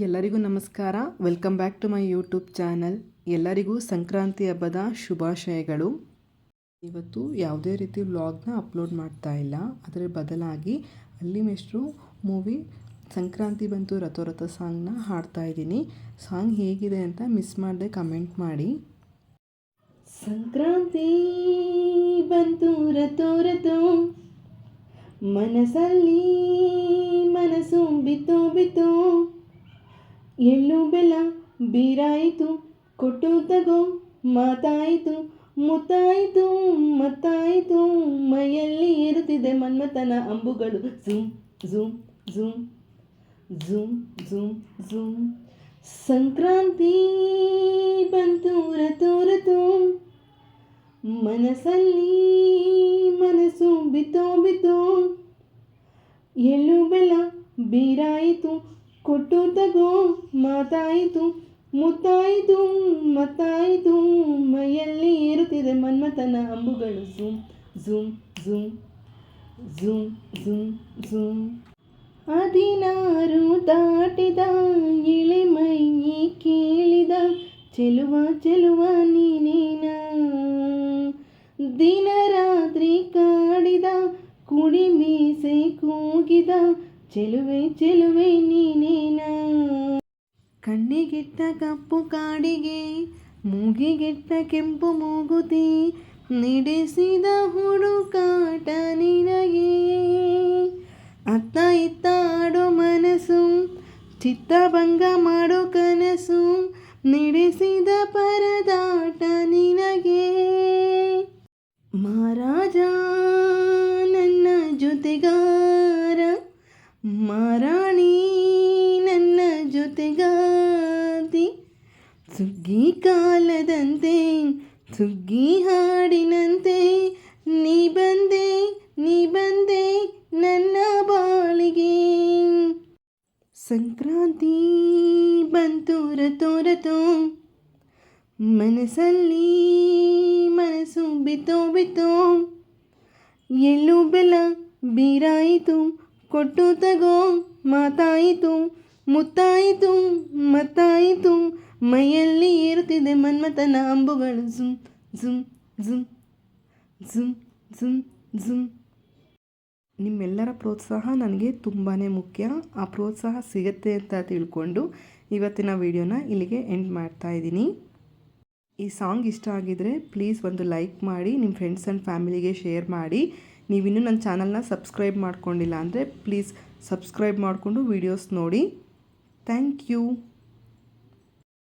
ಎಲ್ಲರಿಗೂ ನಮಸ್ಕಾರ. Welcome back to my YouTube channel ಎಲ್ಲರಿಗೂ ಸಂಕ್ರಾಂತಿ ಹಬ್ಬದ ಶುಭಾಶಯಗಳು. ಇವತ್ತು ಯಾವುದೇ ರೀತಿ ವ್ಲಾಗ್ನ ಅಪ್ಲೋಡ್ ಮಾಡ್ತಾ ಇಲ್ಲ. ಅದರ ಬದಲಾಗಿ ಅಲ್ಲಿ ಮೆಷ್ಟ್ರು ಮೂವಿ ಸಂಕ್ರಾಂತಿ ಬಂತು ರಥೋರಥ ಸಾಂಗ್ನ ಹಾಡ್ತಾ ಇದ್ದೀನಿ. ಸಾಂಗ್ ಹೇಗಿದೆ ಅಂತ ಮಿಸ್ ಮಾಡದೆ ಕಮೆಂಟ್ ಮಾಡಿ. ಸಂಕ್ರಾಂತಿ ಬಂತು ರಥೋರಥೋ, ಮನಸ್ಸಲ್ಲಿ ಮನಸ್ಸು ಬಿತ್ತು ಬಿತ್ತು. ಎಳ್ಳು ಬೆಲ್ಲ ಬೀರಾಯಿತು, ಕೊಟ್ಟು ತಗೋ, ಮಾತಾಯಿತು, ಮುತ್ತಾಯಿತು, ಮತ್ತಾಯಿತು, ಮೈಯಲ್ಲಿ ಏರುತ್ತಿದೆ ಮನ್ಮಥನ ಅಂಬುಗಳು. ಝೂಮ್ ಝೂಮ್ ಝೂಮ್ ಝೂಮ್ ಝೂಮ್ ಝೂಮ್. ಸಂಕ್ರಾಂತಿ ಬಂತು ರತು. ಮನಸ್ಸಲ್ಲಿ ಮನಸ್ಸು ಬಿತ್ತೋ ಬಿತ್ತೋ. ಎಳ್ಳು ಬೆಲ್ಲ ಬೀರಾಯಿತು ಕೊಟ್ಟು ತಗೋ ಮಾತಾಯಿತು, ಮುತ್ತಾಯಿತು, ಮತ್ತಾಯಿತು, ಮೈಯಲ್ಲಿ ಏರುತ್ತಿದೆ ಮನ್ಮಥನ ಅಂಬುಗಳು. ಝೂಮ್ ಝೂಮ್ ಝೂಮ್ ಝೂಮ್ ಝೂಮ್ ಝೂಮ್. ಹದಿನಾರು ದಾಟಿದ ಮೈಯಿ ಕೇಳಿದ, ಚೆಲುವ ಚೆಲುವ ನೀನೇನ? ದಿನ ರಾತ್ರಿ ಕಾಡಿದ ಕುಡಿ ಮೀಸೆ ಕೂಗಿದ ಚೆಲುವೆ ಚೆಲುವೆ ನೀನೇನ? ಕಣ್ಣಿಗೆಟ್ಟ ಕಪ್ಪು ಕಾಡಿಗೆ, ಮೂಗಿಗೆಟ್ಟ ಕೆಂಪು ಮೂಗುತಿ, ನಡೆಸಿದ ಹುಡುಕಾಟ ನಿನಗೆ. ಅತ್ತ ಇತ್ತ ಆಡೋ ಮನಸ್ಸು ಚಿತ್ತಭಂಗ ಮಾಡೋ ಕನಸು, ನಡೆಸಿದ ಪರದಾಟ ನಿನಗೆ ಮಹಾರಾಜ ನನ್ನ ಜೊತೆಗಾರ ಮಾರಾಣಿ ನನ್ನ ಜೊತೆಗಾತಿ ಸುಗ್ಗಿ ಕಾಲದಂತೆ, ಸುಗ್ಗಿ ಹಾಡಿನಂತೆ, ನೀ ಬಂದೆ ನೀ ಬಂದೆ ನನ್ನ ಬಾಳಿಗೆ. ಸಂಕ್ರಾಂತಿ ಬಂತು, ರಥೋ ಮನಸ್ಸಲ್ಲಿ ಮನಸ್ಸು ಬಿತ್ತೋ ಬಿತ್ತೋ. ಎಳ್ಳು ಬೆಲ್ಲ ಬೀರಾಯಿತು ಕೊಟ್ಟು ತಗೋ. ಮಾತಾಯಿತು, ಮುತ್ತಾಯಿತು, ಮತ್ತಾಯಿತು. ಮೈಯಲ್ಲಿ ಏರುತ್ತಿದೆ ಮನ್ಮಥನ ಅಂಬುಗಳು. ಝುಮ್ ಝುಮ್ ಝುಮ್ ಝುಮ್ ಝುಮ್ ಝುಮ್ ನಿಮ್ಮೆಲ್ಲರ ಪ್ರೋತ್ಸಾಹ ನನಗೆ ತುಂಬಾ ಮುಖ್ಯ. ಆ ಪ್ರೋತ್ಸಾಹ ಸಿಗುತ್ತೆ ಅಂತ ತಿಳ್ಕೊಂಡು ಇವತ್ತಿನ ವಿಡಿಯೋನ ಇಲ್ಲಿಗೆ ಎಂಡ್ ಮಾಡ್ತಾ ಇದ್ದೀನಿ. ಈ ಸಾಂಗ್ ಇಷ್ಟ ಆಗಿದರೆ ಪ್ಲೀಸ್ ಒಂದು ಲೈಕ್ ಮಾಡಿ, ನಿಮ್ಮ ಫ್ರೆಂಡ್ಸ್ ಆ್ಯಂಡ್ ಫ್ಯಾಮಿಲಿಗೆ ಶೇರ್ ಮಾಡಿ. ನೀವಿನ್ನೂ ನನ್ನ ಚಾನಲ್ನ ಸಬ್ಸ್ಕ್ರೈಬ್ ಮಾಡ್ಕೊಂಡಿಲ್ಲ ಅಂದರೆ ಪ್ಲೀಸ್ ಸಬ್ಸ್ಕ್ರೈಬ್ ಮಾಡಿಕೊಂಡು ವೀಡಿಯೋಸ್ ನೋಡಿ. Thank you.